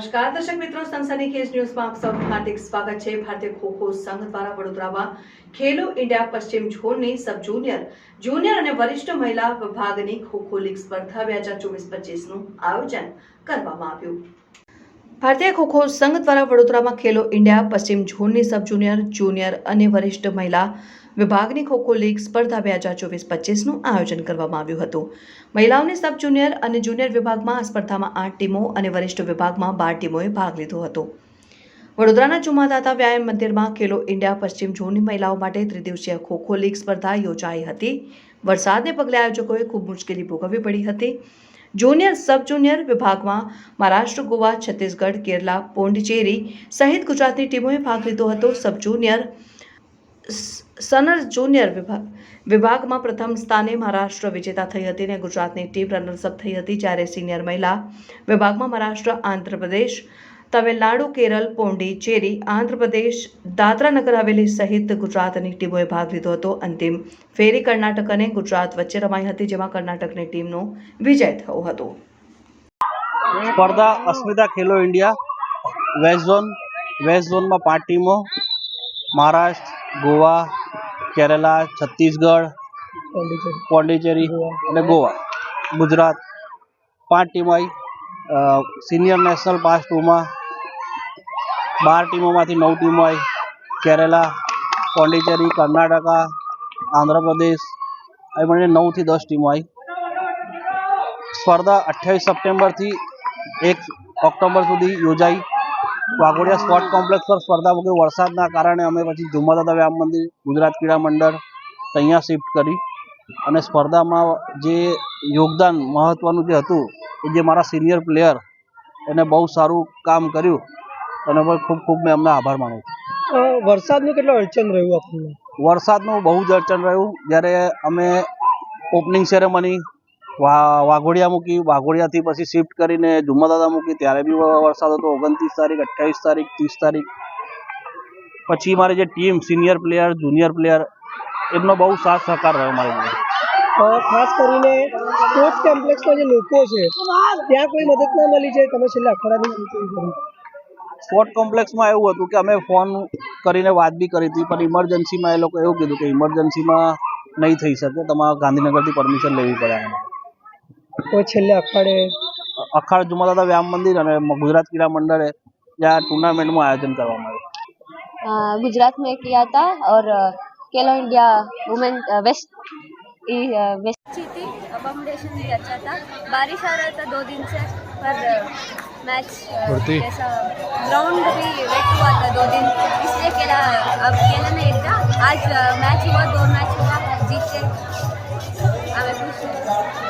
નમસ્કાર. દર્શક મિત્રો, સનસની કેસ ન્યૂઝમાં આપ સૌનું હાર્દિક સ્વાગત છે. ભારતીય ખોખો સંઘ દ્વારા વડોદરામાં ખેલો ઇન્ડિયા પશ્ચિમ ઝોનની સબ જુનિયર જુનિયર અને વરિષ્ઠ મહિલા વિભાગની ખોખો લીગ સ્પર્ધા બે હજાર ચોવીસ પચીસનું આયોજન કરવામાં આવ્યું. ભારતીય ખોખો સંઘ દ્વારા વડોદરામાં ખેલો ઇન્ડિયા પશ્ચિમ ઝોનની સબ જુનિયર જુનિયર અને વરિષ્ઠ મહિલા વિભાગની ખોખો લીગ સ્પર્ધા બે હજાર ચોવીસ પચીસનું આયોજન કરવામાં આવ્યું હતું. મહિલાઓની સબ જુનિયર અને જુનિયર વિભાગમાં આ સ્પર્ધામાં આઠ ટીમો અને વરિષ્ઠ વિભાગમાં બાર ટીમોએ ભાગ લીધો હતો. વડોદરાના ચુમાદાતા વ્યાયામ મંદિરમાં ખેલો ઇન્ડિયા પશ્ચિમ ઝોનની મહિલાઓ માટે ત્રિદિવસીય ખોખો લીગ સ્પર્ધા યોજાઈ હતી. વરસાદને પગલે આયોજકોએ ખૂબ મુશ્કેલી ભોગવવી પડી હતી. જુનિયર, સબ જુનિયર વિભાગમાં મહારાષ્ટ્ર, ગોવા, છત્તીસગઢ, કેરલા, પોંડિચેરી સહિત ગુજરાતની ટીમોએ ભાગ લીધો હતો. સબ જુનિયર સ- સનર જુનિયર વિભાગ. વિભાગમાં પ્રથમ સ્થાને મહારાષ્ટ્ર વિજેતા થઈ હતી અને ગુજરાતની ટીમ રનર્સઅપ થઈ હતી જ્યારે સિનિયર મહિલા. વિભાગમાં મહારાષ્ટ્ર, આંધ્રપ્રદેશ, તમિલનાડુ, કેરળ પોંડીચેરી આંધ્રપ્રદેશ દાદરા હવેલી સહિત ગુજરાતની ટીમોએ ભાગ લીધો હતો. અંતિમ ફેરી કર્ણાટક અને ગુજરાત વચ્ચે રમાઈ હતી, જેમાં કર્ણાટકની ટીમનો વિજય થયો હતો. સ્પર્ધા Asmita Khelo India, west zone, west ઝોનમાં પાંચ ટીમો, મહારાષ્ટ્ર ગોવા કેરલા છત્તીસગઢ પોંડિચેરી. અને ગોવા. ગુજરાત. પાંચ ટીમો આવી સિનિયર નેશનલ પાંચ ટુમાં બાર ટીમોમાંથી નવ ટીમો આવી કેરલા પોંડિચેરી કર્ણાટકા આંધ્રપ્રદેશ એ મળીને નવથી દસ ટીમો આવી સ્પર્ધા અઠ્યાવીસ સપ્ટેમ્બરથી એક ઓક્ટોબર સુધી યોજાઈ. વાઘોડિયા સ્પોર્ટ કોમ્પ્લેક્સ પર સ્પર્ધા મૂકી વરસાદના કારણે અમે પછી જુમ્માદાદા વ્યાયામ મંદિર ગુજરાત ક્રીડા મંડળ અહીંયા શિફ્ટ કરી. અને સ્પર્ધામાં જે યોગદાન મહત્ત્વનું જે હતું એ જે મારા સિનિયર પ્લેયર એને બહુ સારું કામ કર્યું. અને ખૂબ ખૂબ મેં એમને આભાર માનું છું. વરસાદનું કેટલો અડચણ રહ્યું આપણને? વરસાદનું બહુ જ અડચણ રહ્યું. જ્યારે અમે ઓપનિંગ સેરેમની વાઘોડિયા મૂકી વાઘોડિયાથી પછી શિફ્ટ કરીને જુમ્માદાદા મૂકી ત્યારે બી વરસાદ હતો ઓગણત્રીસ તારીખ અઠ્યાવીસ તારીખ ત્રીસ તારીખ. પછી મારી જે team senior player junior player એમનો બહુ સાથ સહકાર રહ્યો મારી જોડે. ખાસ કરીને સ્પોર્ટ્સ કોમ્પ્લેક્સના જે લોકો છે ત્યાં કોઈ મદદ ના મળી છે તમે છેલ્લા અઠવાડિયાની સ્પોર્ટ કોમ્પ્લેક્સમાં એવું હતું કે અમે ફોન કરીને વાત બી કરી હતી પણ ઇમરજન્સીમાં એ લોકો એવું કીધું કે ઇમરજન્સીમાં નહીં થઈ શકે તમારે ગાંધીનગરથી પરમિશન લેવી પડે એમ. કોઈ છેલ્લે અઠવાડિયે અખાડ જુમાદાદા વ્યાયામ મંદિર અને ગુજરાત ક્રીડા મંડળે ત્યાં ટુર્નામેન્ટનું આયોજન કરવામાં આવ્યું अ, गुजरात में किया था और अ, खेलो इंडिया वुमेन अ, वेस्ट ई- अ, वेस्ट अच्छी थी अकोमोडेशन भी अच्छा था बारिश आ रहा था दो दिन से पर अ, मैच अ, ऐसा ग्राउंड भी वेट हुआ था दो दिन इसलिए खेला अब खेला नहीं था आज अ, मैच हुआ दो मैच हुआ जीत के हमें खुश हैं।